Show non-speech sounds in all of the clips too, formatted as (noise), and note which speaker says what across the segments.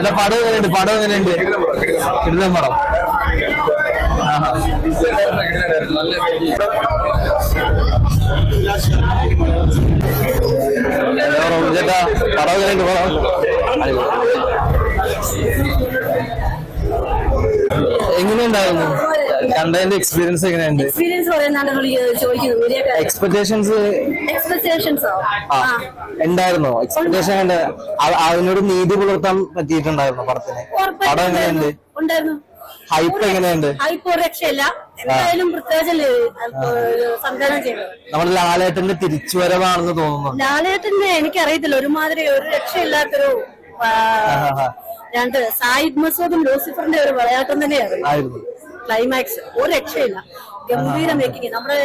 Speaker 1: എന്റെ പടം എങ്ങനെയുണ്ട്? പടം എങ്ങനെയുണ്ട്? എങ്ങനെയുണ്ട്? പടം? എങ്ങനെയുണ്ടായിരുന്നു? കണ്ടതിന്റെ എക്സ്പീരിയൻസ് എങ്ങനെയുണ്ട്?
Speaker 2: എക്സ്പീരിയൻസ് ചോദിക്കുന്നത്
Speaker 1: എക്സ്പെക്ടേഷൻസ്
Speaker 2: എക്സ്പെക്ടേഷൻസോ
Speaker 1: ഉണ്ടായിരുന്നോ? എക്സ്പെക്ടേഷൻ കണ്ട് അ- അതിനോട് നീതി പുലർത്താൻ പറ്റിയിട്ടുണ്ടായിരുന്നു പടത്തിന്? പടം എങ്ങനെയുണ്ട്? ഹൈപ്പ് എങ്ങനെയുണ്ട്?
Speaker 2: ഹൈപ്പ് ഒരു രക്ഷയില്ല. എന്തായാലും പൃഥ്വിരാജല്ലേ നമ്മൾ സംവിധാനം ചെയ്തത്.
Speaker 1: നമ്മുടെ ലാലേട്ടന്റെ തിരിച്ചുവരവാണെന്ന് തോന്നുന്നു.
Speaker 2: ലാലേട്ടന്റെ എനിക്കറിയത്തില്ല ഒരുമാതിരി ഒരു രക്ഷയില്ലാത്തൊരു. രണ്ട് സായിബ് മസൂദും ലൂസിഫറിന്റെ ഒരു വിളയാട്ടം തന്നെയാണ്
Speaker 1: ആയിരുന്നു.
Speaker 2: ക്ലൈമാക്സ് ഒരു രക്ഷയില്ല ഗംഭീര മേക്കിങ് നമ്മുടെ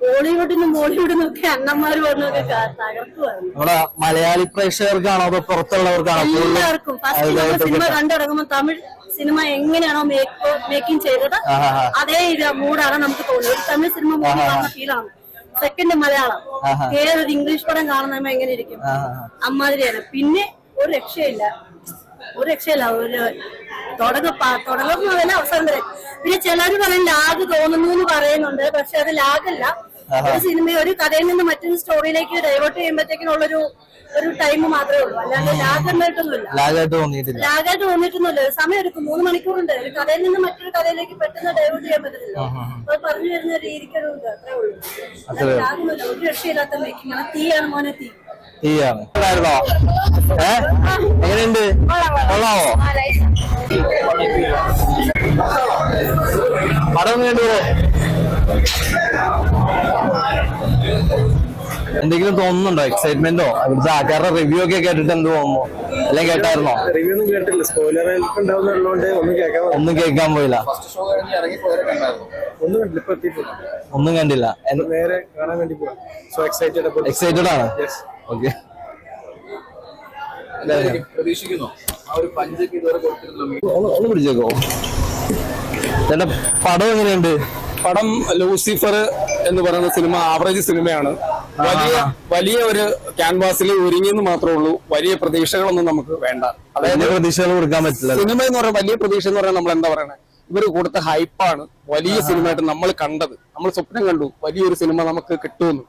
Speaker 2: ബോളിവുഡിനും ബോളിവുഡിനും ഒക്കെ അണ്ണന്മാർ വന്നൊക്കെ തകർക്കുമായിരുന്നു
Speaker 1: നമ്മുടെ മലയാളി പ്രേക്ഷകർക്കാണോ അതോ പുറത്തുള്ളവർക്കാണോ
Speaker 2: എല്ലാവർക്കും. ഫസ്റ്റ് സിനിമ കണ്ടിറങ്ങുമ്പോൾ തമിഴ് സിനിമ എങ്ങനെയാണോ മേക്കിംഗ് ചെയ്തത് അതേ ഇത് മൂടാണ് നമുക്ക് തോന്നുന്നത് ഒരു തമിഴ് സിനിമ മൂടി കാണുന്ന ഫീലാണ് സെക്കൻഡ് മലയാളം. ഏതൊരു ഇംഗ്ലീഷ് പടം കാണുന്ന എങ്ങനെ ഇരിക്കും? അമ്മാതിരിയാണ്. പിന്നെ ഒരു രക്ഷയില്ല. ഒരു രക്ഷയില്ല. ഒരു തുടങ്ങ തുടങ്ങുന്ന മുതൽ അവസാനം വരെ. പിന്നെ ചിലർ പറയും ലാഗ് തോന്നുന്നു എന്ന് പറയുന്നുണ്ട്. പക്ഷെ അത് ലാഗല്ല. ഒരു സിനിമ ഒരു കഥയിൽ നിന്ന് മറ്റൊരു സ്റ്റോറിയിലേക്ക് ഡൈവേർട്ട് ചെയ്യുമ്പോഴത്തേക്കിനുള്ളൊരു ഒരു ടൈം മാത്രമേ ഉള്ളൂ. അല്ലാണ്ട് ലാഗ് ഉണ്ടായിട്ടൊന്നുമില്ല
Speaker 1: ലാഗായിട്ട് തോന്നിയിട്ടില്ല.
Speaker 2: ലാഗായിട്ട് തോന്നിയിട്ടൊന്നുമില്ല. സമയം എടുക്കും. മൂന്ന് മണിക്കൂറുണ്ട്. ഒരു കഥയിൽ നിന്ന് മറ്റൊരു കഥയിലേക്ക് പെട്ടെന്ന് ഡൈവേർട്ട് ചെയ്യാൻ പറ്റത്തില്ല. അത് പറഞ്ഞു വരുന്ന രീതിക്കൊരു ഇത് അത്രേ ഉള്ളൂ. അല്ലാതെ ലാഗൊന്നുമില്ല. ഒരു രക്ഷയില്ലാത്ത മേക്കിംഗ് ആണ് തീയാണ് മോനെ തീ.
Speaker 1: തീയാണ്. എങ്ങനെയുണ്ട്? കൊള്ളാവോ? പടം എന്തെങ്കിലും തോന്നുന്നുണ്ടോ? എക്സൈറ്റ്മെന്റോ അവിടുത്തെ ആൾക്കാരുടെ റിവ്യൂ ഒക്കെ കേട്ടിട്ട് എന്ത് തോന്നുന്നു? അല്ലെ കേട്ടായിരുന്നോ?
Speaker 3: റിവ്യൂ ഒന്നും കേട്ടില്ല സ്പോയിലർ ഒന്നും കേൾക്കാൻ
Speaker 1: ഒന്നും കേൾക്കാൻ പോയില്ല.
Speaker 3: ഒന്നും കണ്ടില്ല. ഇപ്പൊ എത്തിയിട്ടില്ല.
Speaker 1: ഒന്നും കണ്ടില്ല.
Speaker 3: നേരെ കാണാൻ വേണ്ടി പോവാം. സോ എക്സൈറ്റഡ് അപ്പോൾ
Speaker 1: എക്സൈറ്റഡ് ആണ്? ഓക്കെ
Speaker 4: പ്രതീക്ഷിക്കുന്നു. ആ ഒരു പഞ്ചൊക്കെ ഇതുവരെ കൊടുത്തിരുന്നു
Speaker 1: ഒന്ന് പിടിച്ചേക്കോ? ചേട്ടാ പടം എങ്ങനെയുണ്ട്?
Speaker 5: പടം ലൂസിഫർ എന്ന് പറയുന്ന സിനിമ ആവറേജ് സിനിമയാണ്. വലിയ വലിയ ഒരു ക്യാൻവാസിൽ ഒരുങ്ങിയെന്ന് മാത്രമേ ഉള്ളൂ. വലിയ പ്രതീക്ഷകളൊന്നും നമുക്ക് വേണ്ട.
Speaker 1: അതായത് പ്രതീക്ഷകൾ കൊടുക്കാൻ പറ്റില്ല.
Speaker 5: സിനിമ എന്ന് പറയുന്നത് വലിയ പ്രതീക്ഷ എന്ന് പറയുന്നത് നമ്മൾ എന്താ പറയണേ? ഇവർ കൊടുത്ത ഹൈപ്പാണ് വലിയ സിനിമയായിട്ട് നമ്മൾ കണ്ടത്. നമ്മൾ സ്വപ്നം കണ്ടു. വലിയൊരു സിനിമ നമുക്ക് കിട്ടുമെന്ന്.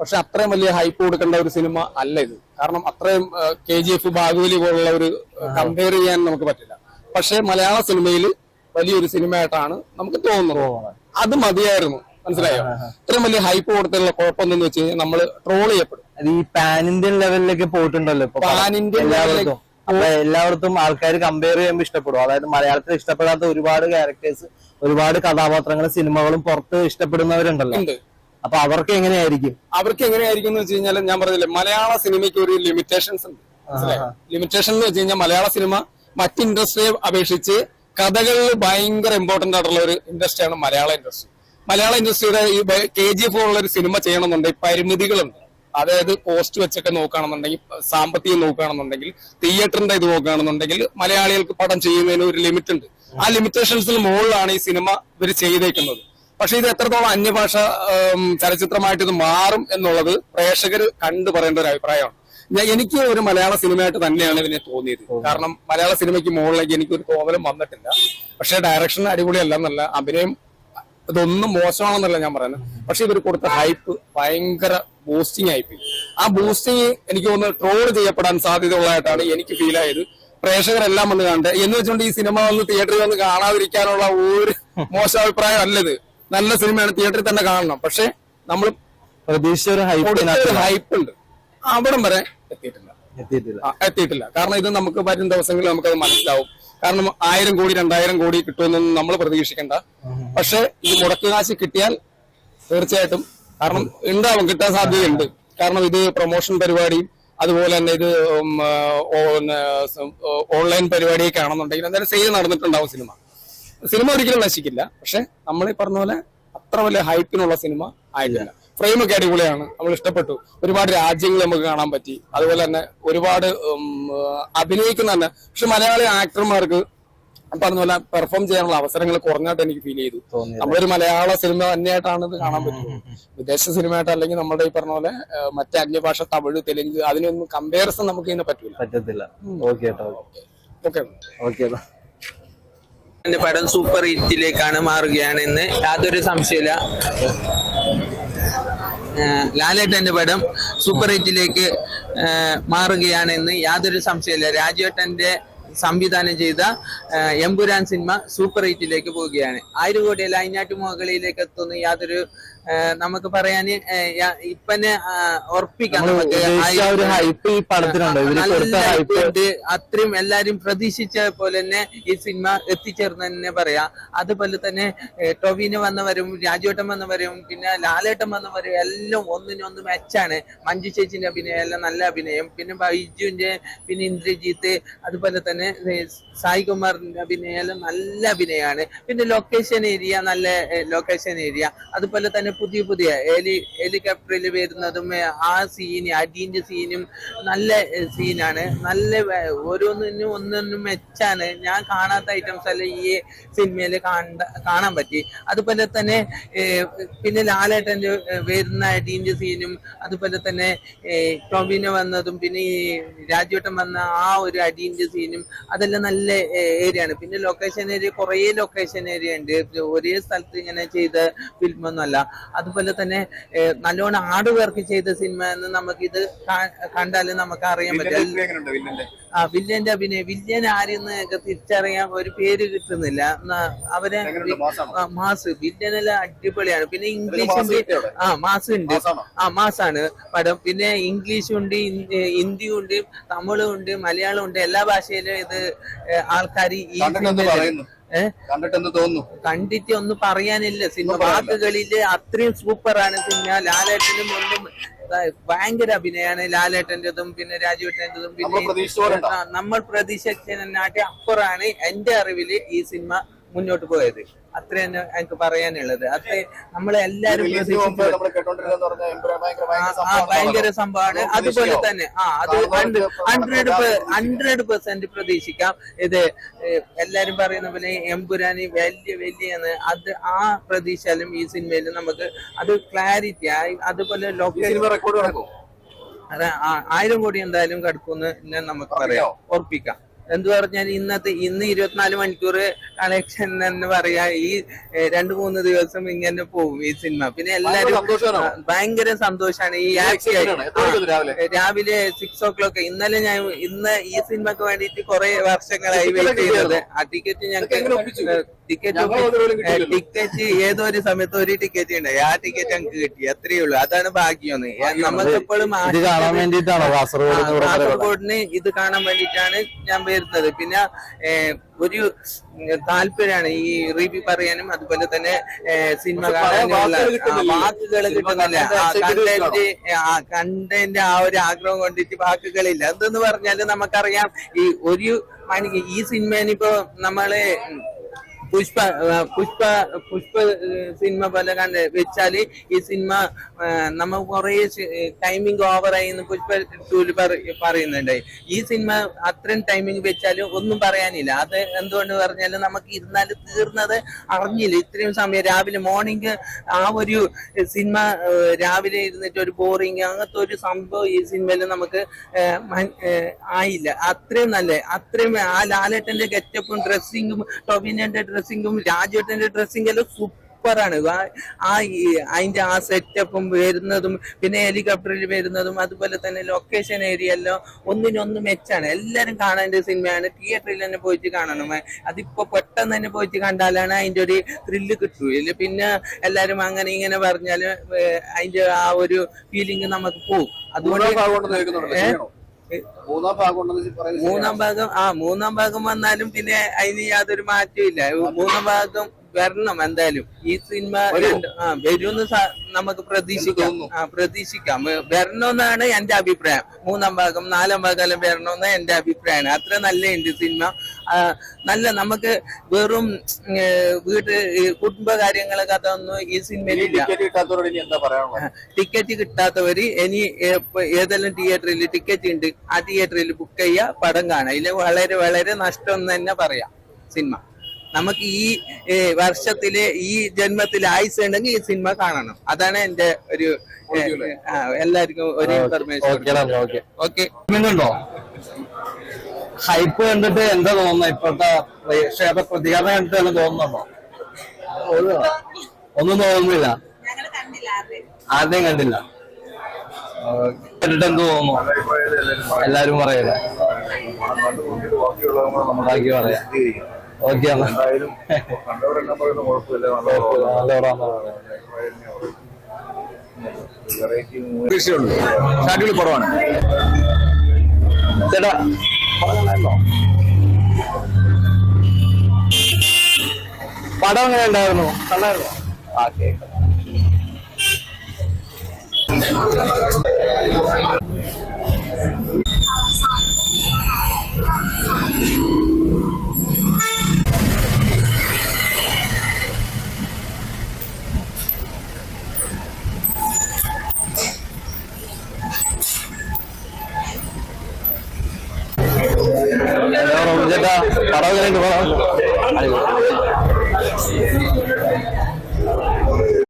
Speaker 5: പക്ഷെ അത്രയും വലിയ ഹൈപ്പ് കൊടുക്കേണ്ട ഒരു സിനിമ അല്ല ഇത്. കാരണം അത്രയും കെ ജി എഫ് ബാഹുബലി പോലുള്ള ഒരു കമ്പയർ ചെയ്യാൻ നമുക്ക് പറ്റില്ല. പക്ഷെ മലയാള സിനിമയിൽ വലിയൊരു സിനിമയായിട്ടാണ് നമുക്ക് തോന്നുന്നത്. അത് മതിയായിരുന്നു. മനസ്സിലായോ? ഇത്രയും വലിയ ഹൈപ്പ് കൊടുത്തുള്ള കുഴപ്പമെന്ന് വെച്ച് കഴിഞ്ഞാൽ നമ്മൾ ട്രോൾ ചെയ്യപ്പെടും.
Speaker 1: അത് ഈ പാൻ ഇന്ത്യൻ ലെവലിലേക്ക് പോയിട്ടുണ്ടല്ലോ
Speaker 5: പാൻ ഇന്ത്യൻ
Speaker 1: ലെവലിലേക്ക് അപ്പൊ എല്ലായിടത്തും ആൾക്കാർ കമ്പയർ ചെയ്യുമ്പോൾ ഇഷ്ടപ്പെടും. അതായത് മലയാളത്തിൽ ഇഷ്ടപ്പെടാത്ത ഒരുപാട് ക്യാരക്ടേഴ്സ് ഒരുപാട് കഥാപാത്രങ്ങളും സിനിമകളും പുറത്ത് ഇഷ്ടപ്പെടുന്നവരുണ്ടല്ലോ. അപ്പൊ അവർക്ക് എങ്ങനെയായിരിക്കും?
Speaker 5: അവർക്ക് എങ്ങനെയായിരിക്കും എന്ന് വെച്ച് കഴിഞ്ഞാൽ ഞാൻ പറഞ്ഞില്ലേ മലയാള സിനിമയ്ക്ക് ഒരു ലിമിറ്റേഷൻസ് ഉണ്ട്. ലിമിറ്റേഷൻ എന്ന് വെച്ച് കഴിഞ്ഞാൽ മലയാള സിനിമ മറ്റ് ഇൻഡസ്ട്രിയെ അപേക്ഷിച്ച് കഥകളിൽ ഭയങ്കര ഇമ്പോർട്ടന്റ് ആയിട്ടുള്ള ഒരു ഇൻഡസ്ട്രിയാണ് മലയാള ഇൻഡസ്ട്രി മലയാള ഇൻഡസ്ട്രിയുടെ ഈ കെ ജി എഫ് ഉള്ള ഒരു സിനിമ ചെയ്യണമെന്നുണ്ടെങ്കിൽ പരിമിതികളുണ്ട്. അതായത് കോസ്റ്റ് വെച്ചൊക്കെ നോക്കുകയാണെന്നുണ്ടെങ്കിൽ സാമ്പത്തികം നോക്കുകയാണെന്നുണ്ടെങ്കിൽ തിയേറ്ററിന്റെ ഇത് നോക്കുകയാണെന്നുണ്ടെങ്കിൽ മലയാളികൾക്ക് പടം ചെയ്യുന്നതിന് ഒരു ലിമിറ്റ് ഉണ്ട്. ആ ലിമിറ്റേഷൻസിന് മുകളിലാണ് ഈ സിനിമ ഇവർ ചെയ്തേക്കുന്നത്. പക്ഷെ ഇത് എത്രത്തോളം അന്യഭാഷ ചലച്ചിത്രമായിട്ട് ഇത് മാറും എന്നുള്ളത് പ്രേക്ഷകർ കണ്ടു പറയേണ്ട ഒരു അഭിപ്രായമാണ്. ഞാൻ എനിക്ക് ഒരു മലയാള സിനിമയായിട്ട് തന്നെയാണ് ഇതിനെ തോന്നിയത്. കാരണം മലയാള സിനിമയ്ക്ക് മുകളിലേക്ക് എനിക്ക് ഒരു തോന്നലും വന്നിട്ടില്ല. പക്ഷെ ഡയറക്ഷൻ അടിപൊളിയല്ല എന്നല്ല അഭിനയം ഇതൊന്നും മോശമാണെന്നല്ല ഞാൻ പറയുന്നത്. പക്ഷെ ഇവർ കൊടുത്ത ഹൈപ്പ് ഭയങ്കര ബൂസ്റ്റിംഗ് ആയിപ്പോയി. ആ ബൂസ്റ്റിംഗ് എനിക്ക് ഒന്ന് ട്രോൾ ചെയ്യപ്പെടാൻ സാധ്യത ഉള്ളതായിട്ടാണ് എനിക്ക് ഫീൽ ആയത്. പ്രേക്ഷകരെല്ലാം വന്ന് കണ്ട് എന്ന് വെച്ചുകൊണ്ട് ഈ സിനിമ വന്ന് തിയേറ്ററിൽ വന്ന് കാണാതിരിക്കാനുള്ള ഒരു (laughs) മോശം അഭിപ്രായം അല്ലത്. നല്ല സിനിമയാണ് തിയേറ്ററിൽ തന്നെ കാണണം. പക്ഷെ നമ്മൾ
Speaker 1: പ്രതീക്ഷിച്ച ഒരു ഹൈപ്പ്
Speaker 5: ഉണ്ട്. അവിടം വരെ എത്തിയിട്ടില്ല.
Speaker 1: എത്തിയിട്ടില്ല.
Speaker 5: കാരണം ഇത് നമുക്ക് വരും ദിവസങ്ങളിൽ നമുക്കത് മനസ്സിലാവും. കാരണം ആയിരം കോടി രണ്ടായിരം കോടി കിട്ടുമെന്നൊന്നും നമ്മൾ പ്രതീക്ഷിക്കണ്ട. പക്ഷെ ഇത് മുടക്ക് കാശ് കിട്ടിയാൽ തീർച്ചയായിട്ടും കാരണം ഉണ്ടാവും കിട്ടാൻ സാധ്യതയുണ്ട്. കാരണം ഇത് പ്രൊമോഷൻ പരിപാടിയും അതുപോലെ തന്നെ ഇത് ഓൺലൈൻ പരിപാടിയൊക്കെ ആണെന്നുണ്ടെങ്കിൽ എന്തായാലും സെയിൽ നടന്നിട്ടുണ്ടാവും സിനിമ. സിനിമ ഒരിക്കലും നശിക്കില്ല. പക്ഷെ നമ്മൾ ഈ പറഞ്ഞ പോലെ അത്ര വലിയ ഹൈപ്പിനുള്ള സിനിമ ആയിട്ടില്ല. ഫ്രെയിമൊക്കെ അടിപൊളിയാണ്. നമ്മൾ ഇഷ്ടപ്പെട്ടു. ഒരുപാട് രാജ്യങ്ങൾ നമുക്ക് കാണാൻ പറ്റി. അതുപോലെ തന്നെ ഒരുപാട് അഭിനയിക്കുന്ന തന്നെ പക്ഷെ മലയാളി ആക്ടർമാർക്ക് പറഞ്ഞ പോലെ പെർഫോം ചെയ്യാനുള്ള അവസരങ്ങൾ കുറഞ്ഞായിട്ട് എനിക്ക് ഫീൽ ചെയ്തു. നമ്മളൊരു മലയാള സിനിമ തന്നെയായിട്ടാണ് ഇത് കാണാൻ പറ്റുന്നത് വിദേശ സിനിമയായിട്ട് അല്ലെങ്കിൽ നമ്മുടെ ഈ പറഞ്ഞ പോലെ മറ്റേ അന്യഭാഷ തമിഴ് തെലുങ്ക് അതിനൊന്നും കമ്പാരിസൺ നമുക്ക് ഇതിനെ പറ്റൂല.
Speaker 1: പറ്റത്തില്ല. ഓക്കെ.
Speaker 5: ഓക്കെ
Speaker 1: ഓക്കെ
Speaker 6: എന്റെ പടം സൂപ്പർ ഹിറ്റിലേക്കാണ് മാറുകയാണെന്ന് യാതൊരു സംശയമില്ല ലാലേട്ടന്റെ പടം സൂപ്പർ ഹിറ്റിലേക്ക് മാറുകയാണ് മാറുകയാണെന്ന് യാതൊരു സംശയമില്ല രാജേട്ടന്റെ സംവിധാനം ചെയ്ത എംപുരാൻ സിനിമ സൂപ്പർ ഹിറ്റിലേക്ക് പോവുകയാണ്. ആയിരം കോടിയിൽ അതിനാട്ട് മുകളിലേക്ക് എത്തുന്ന യാതൊരു നമുക്ക് പറയാൻ ഇപ്പന്നെ ഉറപ്പിക്കാം നമുക്ക് അത്രയും എല്ലാരും പ്രതീക്ഷിച്ച പോലെ തന്നെ ഈ സിനിമ എത്തിച്ചേർന്ന് തന്നെ പറയാം. അതുപോലെ തന്നെ ടൊവിന് വന്നവരും രാജുവേട്ടൻ വന്നവരും പിന്നെ ലാലേട്ടൻ വന്നവരും എല്ലാം ഒന്നിനൊന്ന് മെച്ചാണ് മഞ്ജു ചേച്ചിന്റെ അഭിനയം എല്ലാം നല്ല അഭിനയം. പിന്നെ ബൈജുവിന്റെ പിന്നെ ഇന്ദ്രജിത്ത് അതുപോലെ തന്നെ സായി കുമാറിന്റെ അഭിനയം എല്ലാം നല്ല അഭിനയമാണ്. പിന്നെ ലൊക്കേഷൻ ഏരിയ നല്ല ലൊക്കേഷൻ ഏരിയ അതുപോലെ തന്നെ പുതിയ പുതിയ ഹെലി ഹെലികോപ്റ്ററിൽ വരുന്നതും ആ സീൻ അടീന്റെ സീനും നല്ല സീനാണ് നല്ല ഓരോന്നിനും ഒന്നൊന്നും മെച്ചാണ്. ഞാൻ കാണാത്ത ഐറ്റംസ് അല്ല ഈ സിനിമയിൽ കാണാൻ പറ്റി. അതുപോലെ തന്നെ പിന്നെ ലാലേട്ടന്റെ വരുന്ന അടീന്റെ സീനും അതുപോലെ തന്നെ ഏഹ്, വന്നതും പിന്നെ ഈ രാജുവേട്ടൻ വന്ന ആ ഒരു അടീന്റെ സീനും അതെല്ലാം നല്ല ഏരിയ ആണ്. പിന്നെ ലൊക്കേഷൻ ഏരിയ കുറേ ലൊക്കേഷൻ ഏരിയ ഉണ്ട്. ഒരേ സ്ഥലത്ത് ഇങ്ങനെ ചെയ്ത ഫിലിമൊന്നും ഒന്നുമല്ല. അതുപോലെ തന്നെ നല്ലോണം ഹാർഡ് വർക്ക് ചെയ്ത സിനിമ എന്ന് നമുക്കിത് കണ്ടാൽ നമുക്ക് അറിയാൻ പറ്റും. ആ വില്ലന്റെ അഭിനയം. വില്ലൻ ആരെന്ന് ഒക്കെ തിരിച്ചറിയാൻ ഒരു പേര് കിട്ടുന്നില്ല. അവരെ മാസ്. വില്ലനെല്ലാം അടിപൊളിയാണ്. പിന്നെ ഇംഗ്ലീഷ് ആ മാസ് ഉണ്ട് ആ മാസാണ് പടം. പിന്നെ ഇംഗ്ലീഷും ഉണ്ട് ഹിന്ദിയും ഉണ്ട് തമിഴും ഉണ്ട് മലയാളം ഉണ്ട് എല്ലാ ഭാഷയിലും ഇത് ആൾക്കാർ ഈ
Speaker 4: തോന്നുന്നു.
Speaker 6: കണ്ടിട്ട് ഒന്നും പറയാനില്ല. സിനിമ. വാക്കുകളിൽ അത്രയും സൂപ്പറാണ് സിനിമ. ലാലേട്ടനും ഒന്നും ഭയങ്കര അഭിനയാണ് ലാലേട്ടന്റെതും പിന്നെ
Speaker 4: രാജുവേട്ടന്റെതും
Speaker 6: പിന്നെ നമ്മൾ പ്രതീക്ഷിച്ചതിനാട്ടി അപ്പുറാണ് എന്റെ അറിവിൽ ഈ സിനിമ മുന്നോട്ട് പോയത്. അത്ര തന്നെ എനിക്ക് പറയാനുള്ളത് അത്
Speaker 4: നമ്മൾ എമ്പുരാൻ ഭയങ്കര
Speaker 6: സംഭവമാണ്. അതുപോലെ തന്നെ ആ അത് ഹൺഡ്രഡ്. ഹൺഡ്രഡ് പെർസെന്റ് പ്രതീക്ഷിക്കാം. ഇത് എല്ലാരും പറയുന്ന പോലെ എംപുരാനി വലിയ വലിയ അത് ആ പ്രതീക്ഷയിലും ഈ സിനിമയിൽ നമുക്ക് അത് ക്ലാരിറ്റി ആയി
Speaker 4: അതുപോലെ
Speaker 6: ലൊക്കേഷൻ
Speaker 4: റെക്കോർഡ്
Speaker 6: ആയിരം കോടി എന്തായാലും കടക്കുമെന്ന് നമുക്ക് പറയാം. ഉറപ്പിക്കാം. എന്ത് പറഞ്ഞാൽ ഇന്നത്തെ ഇന്ന് ഇരുപത്തിനാല് മണിക്കൂർ കളക്ഷൻ എന്ന് പറയാ ഈ രണ്ടു മൂന്ന് ദിവസം ഇങ്ങനെ പോകും ഈ സിനിമ പിന്നെ എല്ലാരും
Speaker 4: ഭയങ്കര
Speaker 6: സന്തോഷാണ് ഈ
Speaker 4: രാവിലെ?
Speaker 6: സിക്സ് ഓ ക്ലോക്ക് ഇന്നലെ ഞാൻ ഇന്ന് ഈ സിനിമക്ക് വേണ്ടിയിട്ട് കുറെ വർഷങ്ങളായി വെയിറ്റ്
Speaker 4: ചെയ്തത്.
Speaker 6: ആ ടിക്കറ്റ്? ഞങ്ങൾക്ക് ടിക്കറ്റ് ടിക്കറ്റ് ഏതോ ഒരു സമയത്ത് ഒരു ടിക്കറ്റ് ഉണ്ട് ആ ടിക്കറ്റ് ഞങ്ങൾക്ക് കിട്ടി. അത്രയേ ഉള്ളൂ. അതാണ് ഭാഗ്യം നമുക്ക് എപ്പോഴും? കാസർഗോഡിന് ഇത് കാണാൻ വേണ്ടിട്ടാണ് ഞാൻ വരുന്നത്. പിന്നെ ഒരു താല്പര്യമാണ് ഈ റിവ്യൂ പറയാനും അതുപോലെ തന്നെ സിനിമ കാണാനുള്ള
Speaker 4: വാക്കുകൾ കിട്ടുന്നില്ല.
Speaker 6: കണ്ടന്റ് ആ കണ്ടന്റ് ആ ഒരു ആഗ്രഹം കൊണ്ടിട്ട് വാക്കുകളില്ല. എന്തെന്ന് പറഞ്ഞാൽ നമുക്കറിയാം ഈ ഒരു മണിക്ക് ഈ സിനിമേനിപ്പോ നമ്മൾ പുഷ്പ പുഷ്പ പുഷ്പ സിനിമ പോലെ കണ്ട് വെച്ചാൽ ഈ സിനിമ നമ്മൾ നമ്മ കുറെ ടൈമിംഗ് ഓവറായി എന്ന് പുഷ്പ ടൂൽ പറയുന്നുണ്ട്. ഈ സിനിമ അത്രയും ടൈമിംഗ് വെച്ചാൽ ഒന്നും പറയാനില്ല. അത് എന്തുകൊണ്ട് പറഞ്ഞാൽ നമുക്ക് ഇരുന്നാൽ തീർന്നത് അറിഞ്ഞില്ല. ഇത്രയും സമയം രാവിലെ മോർണിംഗ് ആ ഒരു സിനിമ രാവിലെ ഇരുന്നിട്ട് ഒരു ബോറിങ് അങ്ങനത്തെ ഒരു സംഭവം ഈ സിനിമയിൽ നമുക്ക് ആയില്ല. അത്രയും നല്ല അത്രയും ആ ലാലേട്ടന്റെ ഗെറ്റപ്പും ഡ്രസ്സിങ്ങും ടൊവിനന്റെ ഡ്രസ്സിങ്ങും രാജേട്ടന്റെ ഡ്രസ്സിംഗ് എല്ലാം സൂപ്പറാണ് ആ അതിന്റെ ആ സെറ്റപ്പും വരുന്നതും പിന്നെ ഹെലികോപ്റ്ററിൽ വരുന്നതും അതുപോലെ തന്നെ ലൊക്കേഷൻ ഏരിയ എല്ലാം ഒന്നിനൊന്ന് മെച്ചാണ് എല്ലാരും കാണേണ്ട സിനിമയാണ് തിയേറ്ററിൽ തന്നെ പോയിട്ട് കാണണം. അതിപ്പോ പെട്ടെന്ന് തന്നെ പോയിട്ട് കണ്ടാലാണ് അതിന്റെ ഒരു ത്രില്ല് കിട്ടൂല പിന്നെ എല്ലാരും അങ്ങനെ ഇങ്ങനെ പറഞ്ഞാൽ അതിന്റെ ആ ഒരു ഫീലിംഗ് നമുക്ക് പോകും അതുകൊണ്ട്
Speaker 4: മൂന്നാം ഭാഗം മൂന്നാം ഭാഗം
Speaker 6: ആ മൂന്നാം ഭാഗം വന്നാലും പിന്നെ അതിന് യാതൊരു മാറ്റവും ഇല്ല. മൂന്നാം ഭാഗം വരണം എന്തായാലും. ഈ സിനിമ വരും. വരുമെന്ന് നമുക്ക് പ്രതീക്ഷിക്കാം. പ്രതീക്ഷിക്കാം. വരണമെന്നാണ് എന്റെ അഭിപ്രായം. മൂന്നാം ഭാഗം നാലാം ഭാഗം വരണമെന്ന് എന്റെ അഭിപ്രായമാണ്. അത്ര നല്ല ഉണ്ട് സിനിമ. നല്ല നമുക്ക് വെറും ഏ, വീട്ട് ഈ കുടുംബ കാര്യങ്ങളൊക്കെ അതൊന്നും ഈ സിനിമയിലില്ല
Speaker 4: ടിക്കറ്റ്
Speaker 6: കിട്ടാത്തവര് ഇനി ഏതെല്ലാം തിയേറ്ററിൽ ടിക്കറ്റ് ഉണ്ട് ആ തിയേറ്ററിൽ ബുക്ക് ചെയ്യുക പടം കാണുക ഇതിൽ വളരെ വളരെ നഷ്ടം എന്ന് തന്നെ പറയാം സിനിമ. നമുക്ക് ഈ വർഷത്തിലെ ഈ ജന്മത്തിൽ ആയുസ് ഉണ്ടെങ്കിൽ ഈ സിനിമ കാണണം. അതാണ് എന്റെ ഒരു എല്ലാവർക്കും ഒരു
Speaker 1: ഓക്കെ.
Speaker 6: ഇൻഫർമേഷൻ
Speaker 1: ഓക്കെ ഹൈപ്പ് കണ്ടിട്ട് എന്താ തോന്നുന്നത്? ഇപ്പോഴത്തെ പ്രേക്ഷക പ്രതികരണം കണ്ടിട്ട് എന്താ തോന്നുന്നുണ്ടോ? ഒന്നും തോന്നുന്നില്ല. ആദ്യം കണ്ടില്ല. കണ്ടിട്ട് എന്ത് തോന്നുന്നു? എല്ലാരും പറയല്ലേ? ബാക്കി പറയാം. ഓക്കെ എന്നാ.
Speaker 7: കണ്ടവരെല്ലാം പറയുന്ന കുഴപ്പമില്ല.
Speaker 4: പ്രതീക്ഷയുണ്ട് അടിപൊളി പടമാണ്
Speaker 1: ചേട്ടാ പടം എങ്ങനെ ഉണ്ടായിരുന്നു? കണ്ടായിരുന്നോ ഓക്കെ ചേട്ടാ